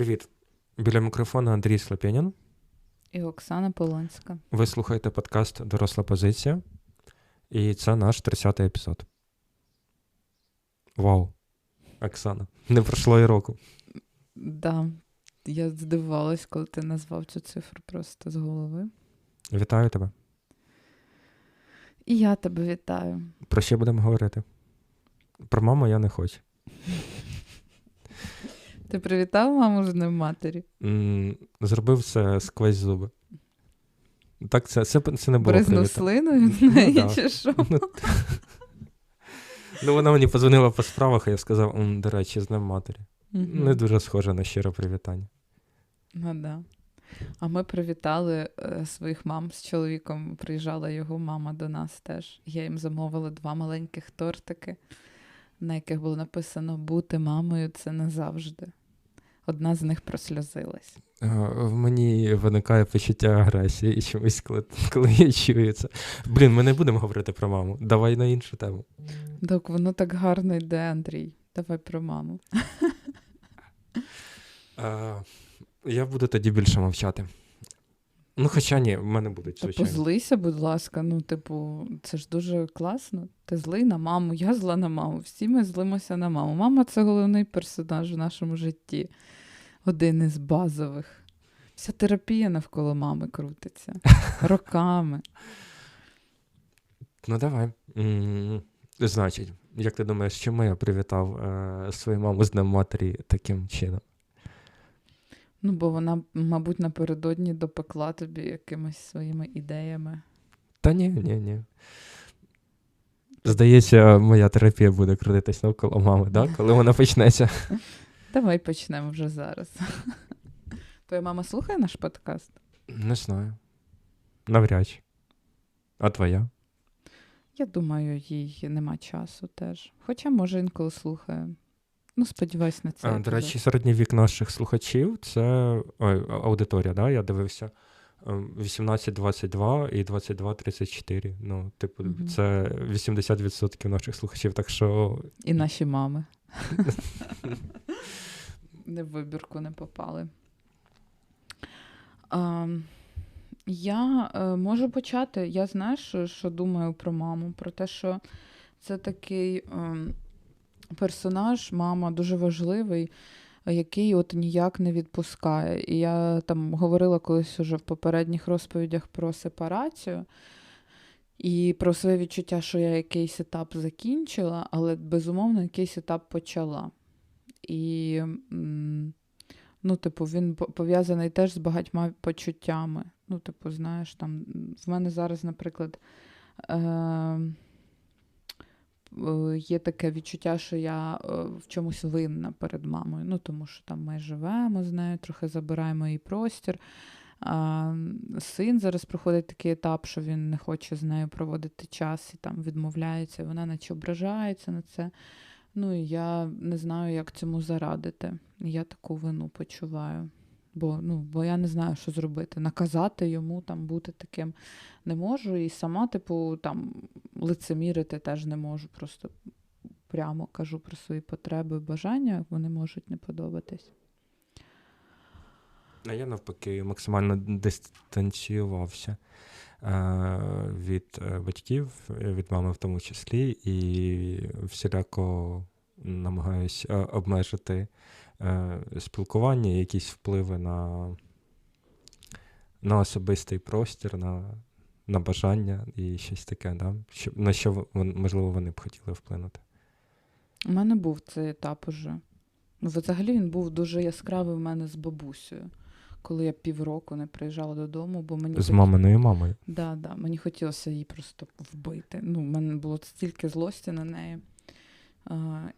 Привіт. Біля мікрофона Андрій Слепєнін. І Оксана Полонська. Ви слухаєте подкаст Доросла позиція. І це наш 30-й епізод. Вау. Оксана. Не пройшло і року. Да, я здивувалась, коли ти назвав цю цифру просто з голови. Вітаю тебе. І я тебе вітаю. Про що будемо говорити? Про маму я не хочу. Ти привітав маму з Днем матері? М, Зробив це сквозь зуби. Так, це, це, це не було Бризнув слиною в неї да. чи що? Ну, вона мені подзвонила по справах, а я сказав, «М, до речі, з Днем матері. Мгм. Не дуже схоже на щире привітання. Ну, да. А ми привітали е, своїх мам з чоловіком. Приїжджала його мама до нас теж. Я їм замовила два маленьких тортики, на яких було написано Бути мамою це назавжди. Одна з них просльозилась. Е, В мені виникає почуття агресії і чомусь, коли, коли я чую це. Блін, ми не будемо говорити про маму. Давай на іншу тему. Так, воно так гарно йде, Андрій. Давай про маму. Е, я буду тоді більше мовчати. Ну, хоча ні, в мене будуть, Та звичайно. позлися, будь ласка. Ну, типу, це ж дуже класно. Ти злий на маму, я зла на маму. Всі ми злимося на маму. Мама це головний персонаж в нашому житті. Один із базових. Вся терапія навколо мами крутиться. Роками. Ну, давай. Значить, як ти думаєш, чому я привітав е, свою маму з Днем матері таким чином? Ну, бо вона, мабуть, напередодні допекла тобі якимись своїми ідеями. Та ні, ні, ні. Здається, моя терапія буде крутитись навколо мами, да? коли вона почнеться. Давай почнемо вже зараз. Твоя мама слухає наш подкаст? Не знаю. Навряд чи. А твоя? Я думаю, їй нема часу теж. Хоча, може, інколи слухає. Ну, сподіваюсь на це. А, до речі, середній вік наших слухачів це ой, аудиторія, да? я дивився. ем, 18-22 і 22-34. Ну, типу, Мгм. це 80% наших слухачів, так що І наші мами. не в вибірку не попали. А, я е, можу почати. Я знаєш, що, що думаю про маму? Про те, що це такий ем, персонаж, мама дуже важливий, який от ніяк не відпускає. І я там говорила колись уже в попередніх розповідях про сепарацію. І про своє відчуття, що я якийсь етап закінчила, але безумовно якийсь етап почала. І, ну, типу, він пов'язаний теж з багатьма почуттями. Ну, типу, знаєш, там в мене зараз, наприклад, е- є таке відчуття, що я е, в чомусь винна перед мамою. Ну, тому що там ми живемо з нею, трохи забираємо її простір. А, син зараз проходить такий етап, що він не хоче з нею проводити час і там відмовляється, вона наче ображається на це. Ну і я не знаю, як цьому зарадити. Я таку вину почуваю. Бо, ну, бо я не знаю, що зробити. Наказати йому там бути таким не можу. І сама, типу, там лицемірити теж не можу. Просто прямо кажу про свої потреби і бажання, вони можуть не подобатись. А я навпаки максимально дистанціювався е, від е, батьків, від мами в тому числі, і всіляко намагаюсь е, обмежити спілкування, якісь впливи на, на особистий простір, на, на бажання і щось таке, да? що, на що можливо вони б хотіли вплинути. У мене був цей етап уже. Ну, взагалі він був дуже яскравий в мене з бабусею, коли я півроку не приїжджала додому, бо мені З хоті- маминою мамою. Да, да, мені хотілося її просто вбити. Ну, в мене було стільки злості на неї.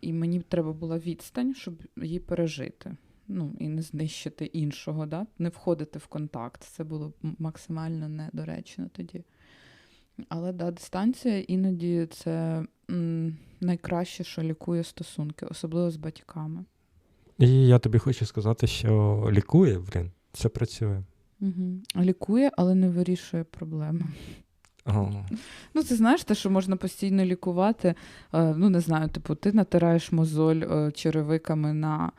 І мені треба була відстань, щоб її пережити. Ну, і не знищити іншого, да? не входити в контакт. Це було максимально недоречно тоді. Але да, дистанція іноді це м, найкраще, що лікує стосунки, особливо з батьками. І я тобі хочу сказати, що лікує, блін, це працює. Угу. Лікує, але не вирішує проблеми. Ну, це знаєш те, що можна постійно лікувати. Е, ну, не знаю, типу, ти натираєш мозоль е, черевиками на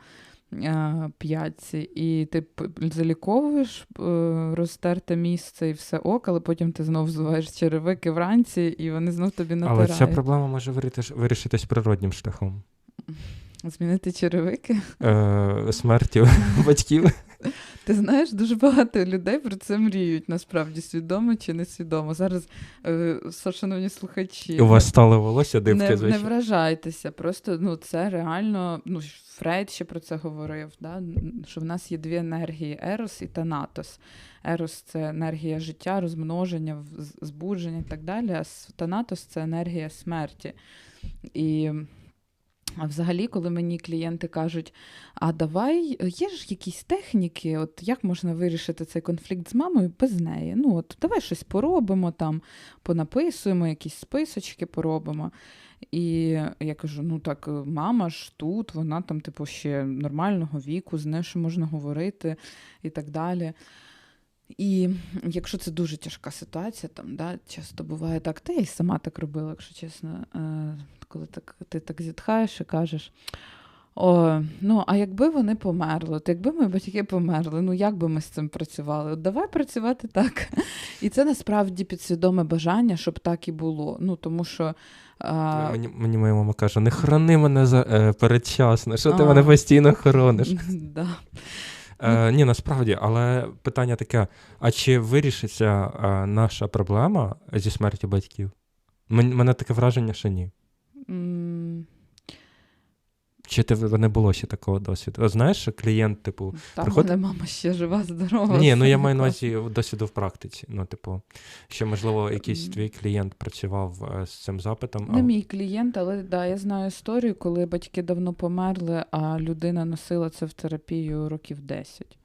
е, п'ятці, і ти заліковуєш розтерте місце і все ок, але потім ти знов взуваєш черевики вранці, і вони знов тобі натирають. Але ця проблема може вирішитись природнім шляхом. Змінити черевики. Е, смертю батьків. Ти знаєш, дуже багато людей про це мріють, насправді, свідомо чи несвідомо. Зараз, е, шановні слухачі, У вас стало волосся не, дибки, не вражайтеся. Просто ну, це реально. Ну, Фрейд ще про це говорив, да? що в нас є дві енергії Ерос і Танатос. Ерос це енергія життя, розмноження, збудження і так далі. А Танатос це енергія смерті. І а взагалі, коли мені клієнти кажуть, а давай, є ж якісь техніки, от як можна вирішити цей конфлікт з мамою без неї? Ну, от давай щось поробимо там, понаписуємо, якісь списочки поробимо. І я кажу: ну так, мама ж тут, вона там, типу, ще нормального віку, з нею ще можна говорити і так далі. І якщо це дуже тяжка ситуація, там да, часто буває так, та я й сама так робила, якщо чесно, е, коли так, ти так зітхаєш і кажеш. О, ну, а якби вони померли, от якби мої батьки померли, ну як би ми з цим працювали? От давай працювати так. І це насправді підсвідоме бажання, щоб так і було. Ну, тому що. А... Мені, мені моя мама каже: не хорони мене за, е, передчасно, що ти А. мене постійно хорониш. Да. Е, ні, насправді, але питання таке: а чи вирішиться е, наша проблема зі смертю батьків? Мен- мене таке враження, що ні. М, Чи ти не було ще такого досвіду? От знаєш, що клієнт, типу, Там Приход- мене мама ще жива, здорова. ні, ну я маю на увазі досвіду в практиці. Ну, типу, що можливо якийсь твій клієнт працював е, з цим запитом. Не а- мій клієнт, але да, я знаю історію, коли батьки давно померли, а людина носила це в терапію років 10.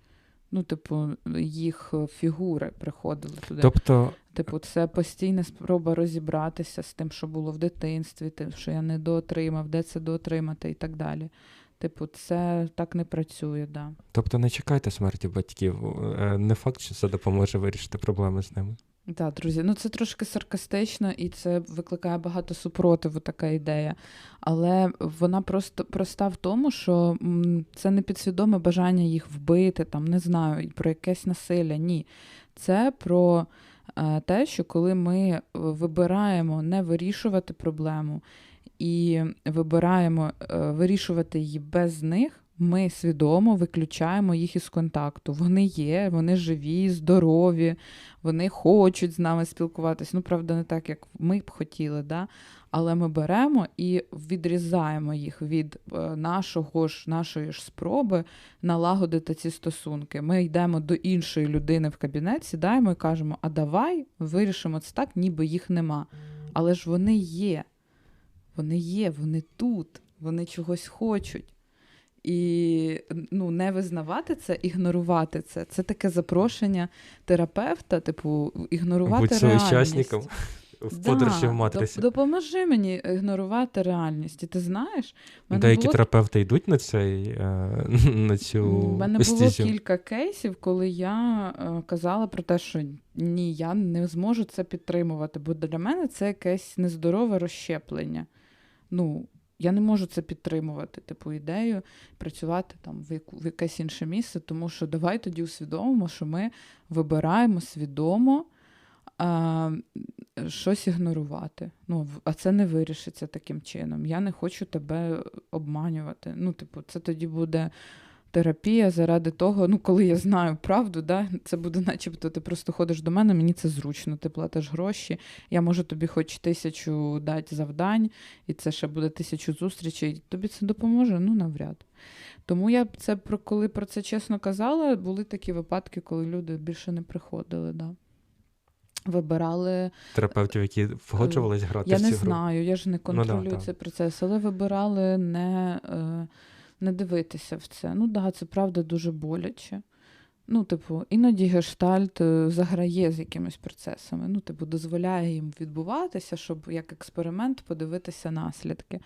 Ну, типу, їх фігури приходили туди. Тобто, Типу, це постійна спроба розібратися з тим, що було в дитинстві, тим, що я не доотримав, де це доотримати і так далі. Типу, це так не працює, да. тобто не чекайте смерті батьків. Е, Не факт, що це допоможе вирішити проблеми з ними. Так, друзі, ну це трошки саркастично і це викликає багато супротиву, така ідея. Але вона просто проста в тому, що це не підсвідоме бажання їх вбити, там не знаю, про якесь насилля. Ні. Це про те, що коли ми вибираємо не вирішувати проблему і вибираємо е, вирішувати її без них. Ми свідомо виключаємо їх із контакту. Вони є, вони живі, здорові, вони хочуть з нами спілкуватися. Ну, правда, не так, як ми б хотіли, да? але ми беремо і відрізаємо їх від е, нашого ж, нашої ж спроби налагодити ці стосунки. Ми йдемо до іншої людини в кабінет, сідаємо і кажемо: а давай вирішимо це так, ніби їх нема. Але ж вони є. Вони є, вони тут, вони чогось хочуть. І ну, не визнавати це, ігнорувати це. Це таке запрошення терапевта, типу, ігнорувати Будь реальність. в Да, подорожі в доп- матрисі. Допоможи мені ігнорувати реальність. І ти знаєш, мене Деякі було, терапевти йдуть на цей е, на цю в мене було кілька кейсів, коли я е, казала про те, що ні, я не зможу це підтримувати, бо для мене це якесь нездорове розщеплення. Ну, я не можу це підтримувати, типу, ідею працювати там в, яку, в якесь інше місце, тому що давай тоді усвідомимо, що ми вибираємо свідомо а, щось ігнорувати. Ну, а це не вирішиться таким чином. Я не хочу тебе обманювати. Ну, типу, це тоді буде терапія заради того, ну, коли я знаю правду, да, це буде, начебто, ти просто ходиш до мене, мені це зручно, ти платиш гроші, я можу тобі хоч тисячу дати завдань, і це ще буде тисячу зустрічей. Тобі це допоможе? Ну, навряд. Тому я це про коли про це чесно казала, були такі випадки, коли люди більше не приходили. Да. Вибирали терапевтів, які погоджувались грати я в не гру. знаю, я ж не контролюю Ну да, цей процес, але вибирали не, е, не дивитися в це. Ну да, це правда дуже боляче. Ну, типу, іноді гештальт е, заграє з якимись процесами. Ну, типу, дозволяє їм відбуватися, щоб як експеримент подивитися наслідки.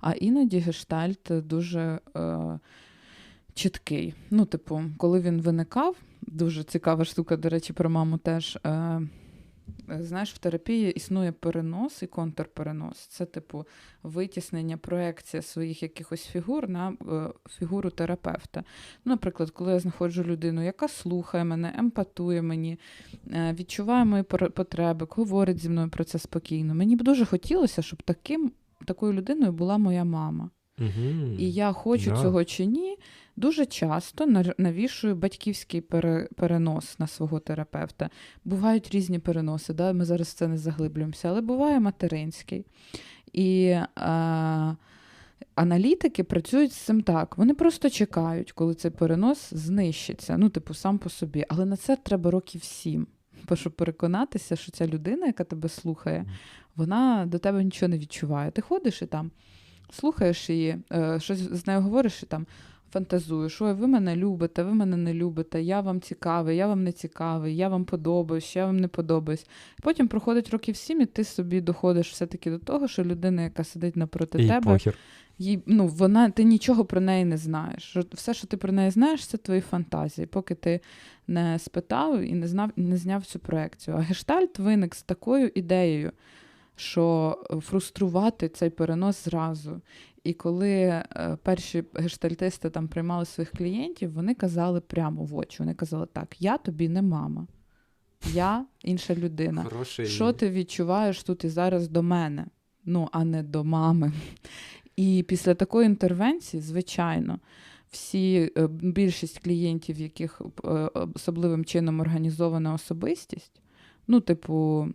А іноді гештальт дуже е, чіткий. Ну, типу, коли він виникав, дуже цікава штука, до речі, про маму теж. Е, Знаєш, в терапії існує перенос і контрперенос. Це, типу, витіснення, проекція своїх якихось фігур на е, фігуру терапевта. Ну, наприклад, коли я знаходжу людину, яка слухає мене, емпатує мені, е, відчуває мої потреби, говорить зі мною про це спокійно. Мені б дуже хотілося, щоб таким, такою людиною була моя мама. Угу. І я хочу Да. цього чи ні, дуже часто навішую батьківський перенос на свого терапевта. Бувають різні переноси, да? ми зараз в це не заглиблюємося, але буває материнський. І е, аналітики працюють з цим так. Вони просто чекають, коли цей перенос знищиться. Ну, типу, сам по собі. Але на це треба років сім. Щоб переконатися, що ця людина, яка тебе слухає, вона до тебе нічого не відчуває. Ти ходиш і там слухаєш її, е, щось з нею говориш і там фантазуєш, ой, ви мене любите, ви мене не любите, я вам цікавий, я вам не цікавий, я вам подобаюсь, я вам не подобаюсь. Потім проходить років сім, і ти собі доходиш все-таки до того, що людина, яка сидить напроти І тебе, похер. їй, ну, вона, ти нічого про неї не знаєш. Все, що ти про неї знаєш, це твої фантазії, поки ти не спитав і не знав, не зняв цю проекцію. А гештальт виник з такою ідеєю, що е, фруструвати цей перенос зразу. І коли е, перші гештальтисти там приймали своїх клієнтів, вони казали прямо в очі. Вони казали: так, я тобі не мама, я інша людина. Хороший. Що ти відчуваєш тут і зараз до мене, ну а не до мами. І після такої інтервенції, звичайно, всі е, більшість клієнтів, яких особливим чином організована особистість, ну, типу,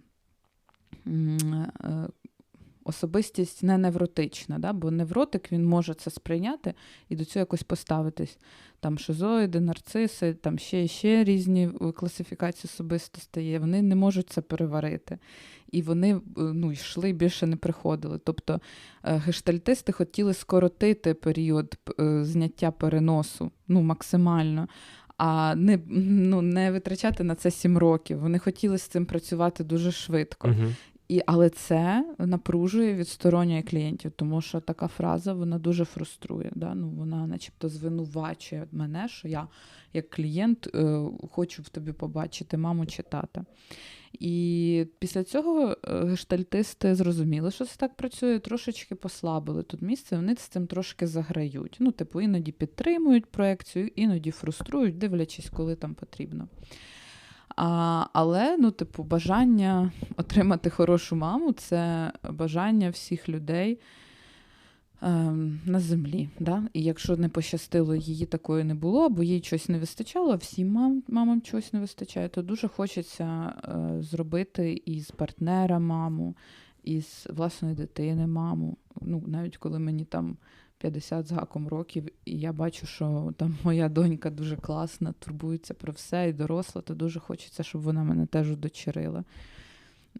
особистість не невротична, да? бо невротик він може це сприйняти і до цього якось поставитись. Там шизоїди, нарциси, там ще ще різні е, класифікації особистостей є. Вони не можуть це переварити. І вони е, ну, йшли більше не приходили. Тобто е, гештальтисти хотіли скоротити період е, зняття переносу ну, максимально. А не, ну, не витрачати на це сім років. Вони хотіли з цим працювати дуже швидко. Угу. І, але це напружує відсторонює клієнтів, тому що така фраза вона дуже фруструє. Да? Ну, вона начебто звинувачує мене, що я, як клієнт, е, хочу в тобі побачити маму чи тата. І після цього е, гештальтисти зрозуміли, що це так працює, трошечки послабили тут місце, вони з цим трошки заграють. Ну, типу, іноді підтримують проекцію, іноді фруструють, дивлячись, коли там потрібно. А, але, ну, типу, бажання отримати хорошу маму це бажання всіх людей ем, на землі. Да? І якщо не пощастило, її такої не було, або їй щось не вистачало, а всім мам, мамам чогось не вистачає, то дуже хочеться е, зробити із партнера маму, із власної дитини маму. Ну, навіть коли мені там 50 з гаком років, і я бачу, що там моя донька дуже класна, турбується про все і доросла, то дуже хочеться, щоб вона мене теж удочерила.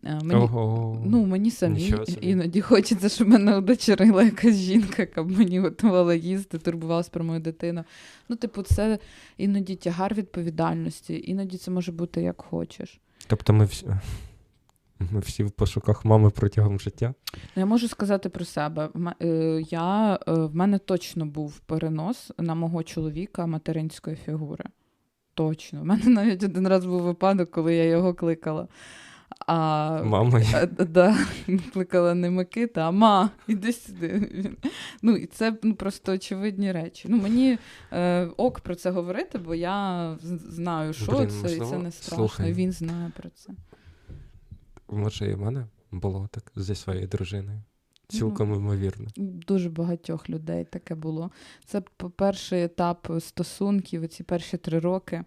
Е, Мені, Ого. ну, мені самі іноді хочеться, щоб мене удочерила якась жінка, яка б мені готувала їсти, турбувалась про мою дитину. Ну, типу, це іноді тягар відповідальності, іноді це може бути як хочеш. Тобто ми всі, ми всі в пошуках мами протягом життя. Ну, Я можу сказати про себе. Е, Я, е, в мене точно був перенос на мого чоловіка материнської фігури. Точно. У мене навіть один раз був випадок, коли я його кликала. А, Мама. Е, Да, кликала не Микита, а ма, іди сюди. Ну, і це ну, просто очевидні речі. Ну, мені е, ок про це говорити, бо я знаю, що Блін, це, і це не страшно. слухай. Він знає про це. Може, і в мене було так зі своєю дружиною. Цілком ймовірно. Дуже багатьох людей таке було. Це перший етап стосунків, ці перші три роки.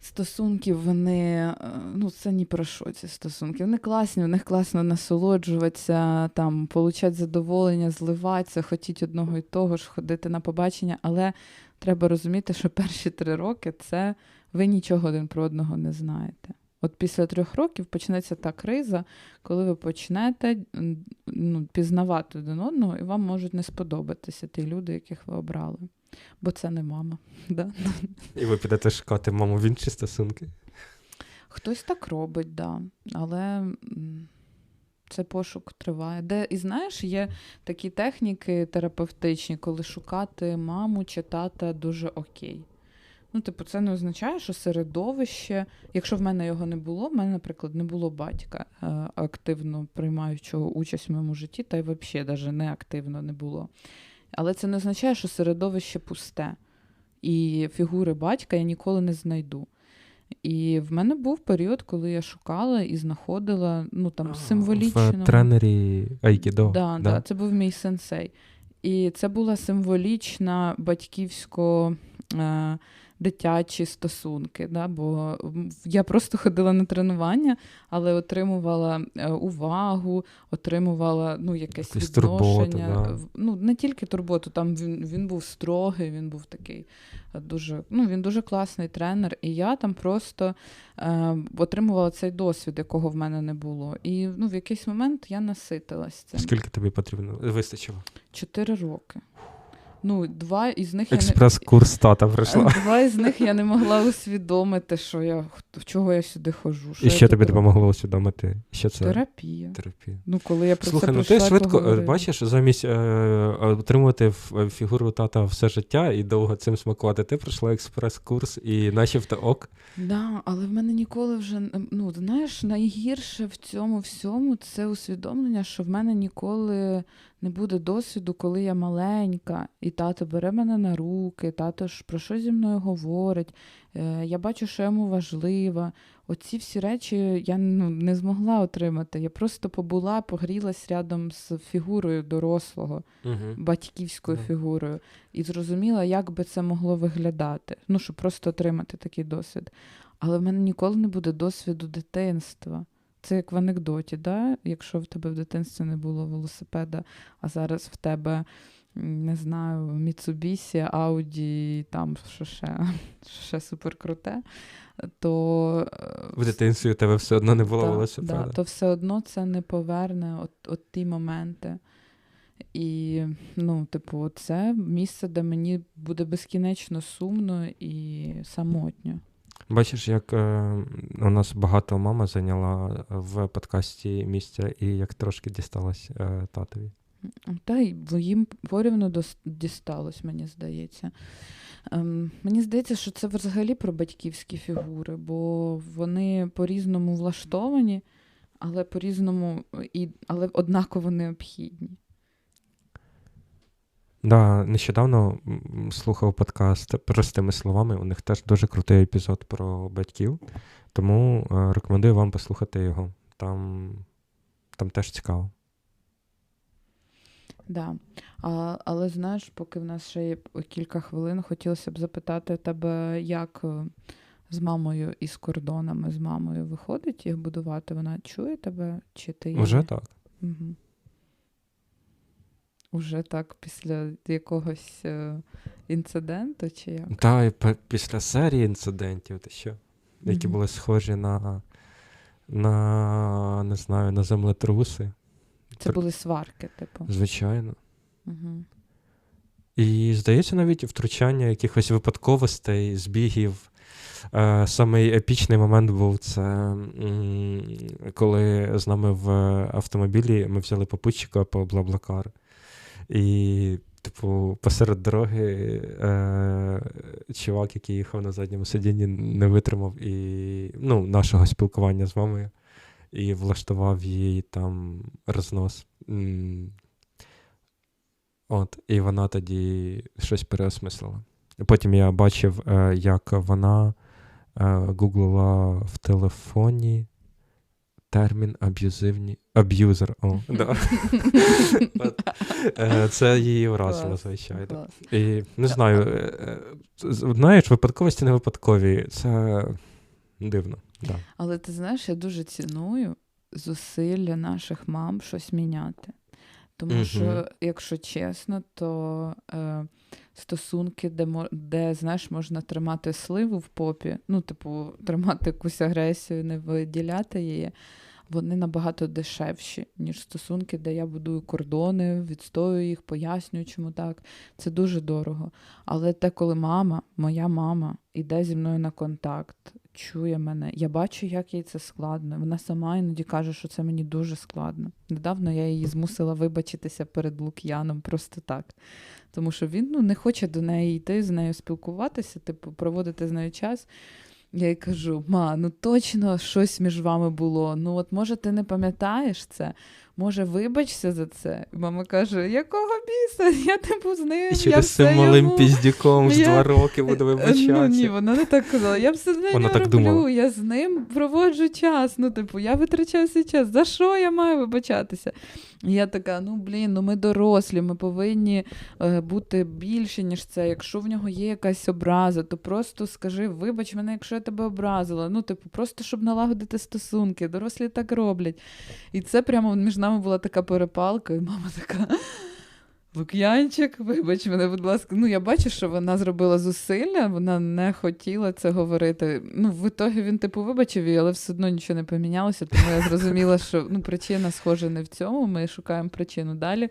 Стосунків, вони, е, ну, це ні про що ці стосунки. Вони класні, в них класно насолоджуватися, там, получати задоволення, зливатися, хотіти одного і того ж, ходити на побачення, але треба розуміти, що перші три роки це ви нічого один про одного не знаєте. От після трьох років почнеться та криза, коли ви почнете ну, пізнавати один одного, і вам можуть не сподобатися ті люди, яких ви обрали. Бо це не мама. Да? І ви підете шукати маму в інші стосунки. Хтось так робить, да. але м, цей пошук триває. Де, і знаєш, є такі техніки терапевтичні, коли шукати маму чи тата дуже окей. Ну, типу, це не означає, що середовище, якщо в мене його не було, в мене, наприклад, не було батька е, активно приймаючого участь в моєму житті, та й взагалі навіть не активно не було. Але це не означає, що середовище пусте. І фігури батька я ніколи не знайду. І в мене був період, коли я шукала і знаходила ну там символічно. В тренері Айкідо. Да, да. Да, це був мій сенсей. І це була символічна батьківсько. Е, дитячі стосунки. Да? Бо я просто ходила на тренування, але отримувала е, увагу, отримувала ну, якесь Якісь відношення. Турботу, да. Ну, Не тільки турботу, там він він був строгий, він був такий е, дуже ну, він дуже класний тренер. І я там просто е, отримувала цей досвід, якого в мене не було. І ну, в якийсь момент я наситилась цим. Скільки тобі потрібно вистачило? Чотири роки. Ну, два із них Експрес-курс тата пройшла. Два із них я не могла усвідомити, що я чого я сюди хожу. Що І що тобі допомогло усвідомити? Що це? Терапія. Терапія. Ну, коли я про Слухай, це ну ти швидко поговорила. бачиш, замість е, отримувати фігуру тата все життя і довго цим смакувати, ти пройшла експрес-курс і начебто ок. Так, да, але в мене ніколи вже ну, знаєш, найгірше в цьому всьому це усвідомлення, що в мене ніколи не буде досвіду, коли я маленька, і тато бере мене на руки, тато ж про що зі мною говорить. Е, я бачу, що йому важливо. Оці всі речі я ну, не змогла отримати. Я просто побула, погрілась рядом з фігурою дорослого, угу. батьківською угу. фігурою, і зрозуміла, як би це могло виглядати. Ну, щоб просто отримати такий досвід. Але в мене ніколи не буде досвіду дитинства. Це як в анекдоті, да? якщо в тебе в дитинстві не було велосипеда, а зараз в тебе, не знаю, Міцубісі, Ауді, там що ще що ще супер круте, то в дитинстві у тебе все одно не було да, велосипеда. Да, То все одно це не поверне от, от ті моменти. І, ну, типу, це місце, де мені буде безкінечно сумно і самотньо. Бачиш, як е, у нас багато мама зайняла в подкасті місця і як трошки дісталась е, татові. Та й їм порівну дісталось, мені здається. Ем, Мені здається, що це взагалі про батьківські фігури, бо вони по-різному влаштовані, але по-різному і, але однаково необхідні. Да, нещодавно слухав подкаст простими словами. У них теж дуже крутий епізод про батьків, тому е, рекомендую вам послухати його. Там там теж цікаво. Да. А, Але знаєш, поки в нас ще є кілька хвилин, хотілося б запитати тебе, як е, з мамою і з кордонами з мамою виходить їх будувати? Вона чує тебе? Чи ти Вже так. Угу. Уже так після якогось е, інциденту чи як? Так, і після серії інцидентів, ти що? Які mm-hmm. були схожі на, на не знаю, на землетруси. Це були сварки, типу. Звичайно. Угу. І, здається, навіть втручання якихось випадковостей, збігів. Е, Самий епічний момент був це, коли з нами в автомобілі ми взяли попутчика по Блаблакар. І, типу, посеред дороги е, чувак, який їхав на задньому сидінні, не витримав і, ну, нашого спілкування з мамою і влаштував їй там рознос. От, І вона тоді щось переосмислила. Потім я бачив, е, як вона е, гуглила в телефоні термін аб'юзивні. Аб'юзер. О, да. Е, це її вразило, звичайно. І не знаю, е, е, знаєш, випадковості не випадкові. Це дивно. Да. Але ти знаєш, я дуже ціную зусилля наших мам щось міняти. Тому угу. що, якщо чесно, то е, стосунки, де де знаєш, можна тримати сливу в попі, ну, типу, тримати якусь агресію, не виділяти її. Вони набагато дешевші, ніж стосунки, де я будую кордони, відстоюю їх, пояснюю, чому так. Це дуже дорого. Але те, коли мама, моя мама, іде зі мною на контакт, чує мене, я бачу, як їй це складно. Вона сама іноді каже, що це мені дуже складно. Недавно я її змусила вибачитися перед Лук'яном просто так. Тому що він ну, не хоче до неї йти, з нею спілкуватися, типу, проводити з нею час. Я їй кажу: ма, ну точно щось між вами було. Ну, от може, ти не пам'ятаєш це? Може, вибачся за це? І мама каже: якого біса? Я типу з ним. І я через цим малим йому... піздюком з Я- два роки буду Ну ні, вона не так казала. Я все з нею Вона так роблю, думала. я з ним проводжу час. Ну, типу, я витрачаю свій час. За що я маю вибачатися? І я така: ну блін, ну ми дорослі, ми повинні е, бути більше, ніж це. Якщо в нього є якась образа, то просто скажи, вибач мене, якщо я тебе образила. Ну, типу, просто щоб налагодити стосунки. Дорослі так роблять. І це прямо між нами була така перепалка, і мама така. Лук'янчик, вибач мене, будь ласка. Ну, я бачу, що вона зробила зусилля, вона не хотіла це говорити. Ну, в ітогі він, типу, вибачив її, але все одно нічого не помінялося, тому я зрозуміла, що ну, причина схожа не в цьому, ми шукаємо причину далі.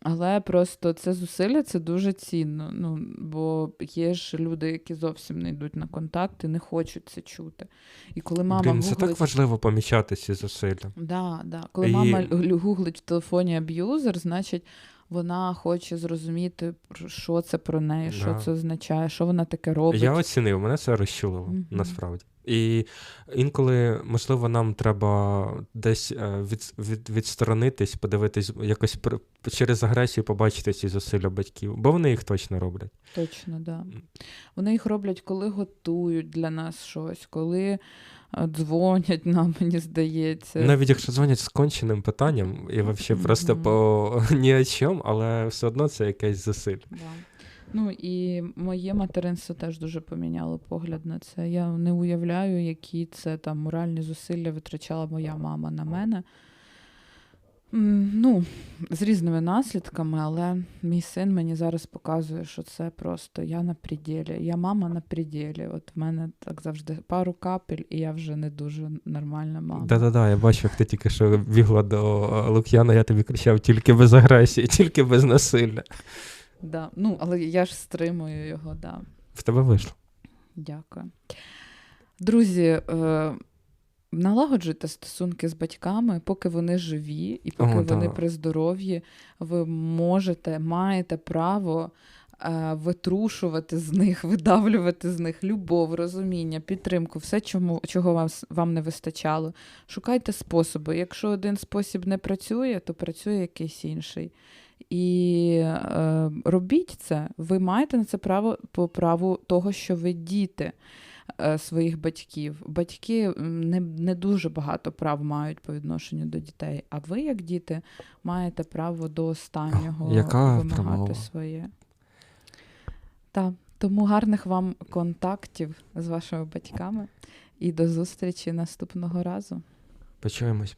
Але просто це зусилля це дуже цінно. Ну, бо є ж люди, які зовсім не йдуть на контакт і не хочуть це чути. І коли мама Блін, це гуглить... так важливо помічати ці зусилля. Да, да. Коли І- мама гуглить в телефоні аб'юзер, значить вона хоче зрозуміти, що це про неї, що Да. це означає, що вона таке робить. Я оцінив, мене це розчулило, Мгм. насправді. І інколи, можливо, нам треба десь е, від, від, відсторонитись, подивитись, якось через агресію побачити ці зусилля батьків, бо вони їх точно роблять. Точно, да. Вони їх роблять, коли готують для нас щось, коли дзвонять нам, мені здається. Навіть якщо дзвонять з конченим питанням, і взагалі просто Мгм. по ні о чому, але все одно це якесь зусиль. Yeah. Ну і моє материнство теж дуже поміняло погляд на це. Я не уявляю, які це там моральні зусилля витрачала моя мама на мене. Ну, з різними наслідками, але мій син мені зараз показує, що це просто я на пределі. Я мама на пределі. От в мене так завжди пару капель, і я вже не дуже нормальна мама. Да-да-да, я бачу, як ти тільки що бігла до е, Лук'яна, я тобі кричав тільки без агресії, тільки без насилля. Да. Ну, але я ж стримую його, да. В тебе вийшло. Дякую. Друзі, е, налагоджуйте стосунки з батьками, поки вони живі, і поки О, вони да. при здоров'ї, ви можете, маєте право е, витрушувати з них, видавлювати з них любов, розуміння, підтримку, все, чому, чого вам, вам не вистачало. Шукайте способи. Якщо один спосіб не працює, то працює якийсь інший. І е, робіть це. Ви маєте на це право по праву того, що ви діти своїх батьків. Батьки не, не дуже багато прав мають по відношенню до дітей, а ви, як діти, маєте право до останнього Яка вимагати промова? своє. Так, тому гарних вам контактів з вашими батьками і до зустрічі наступного разу. Почуємось.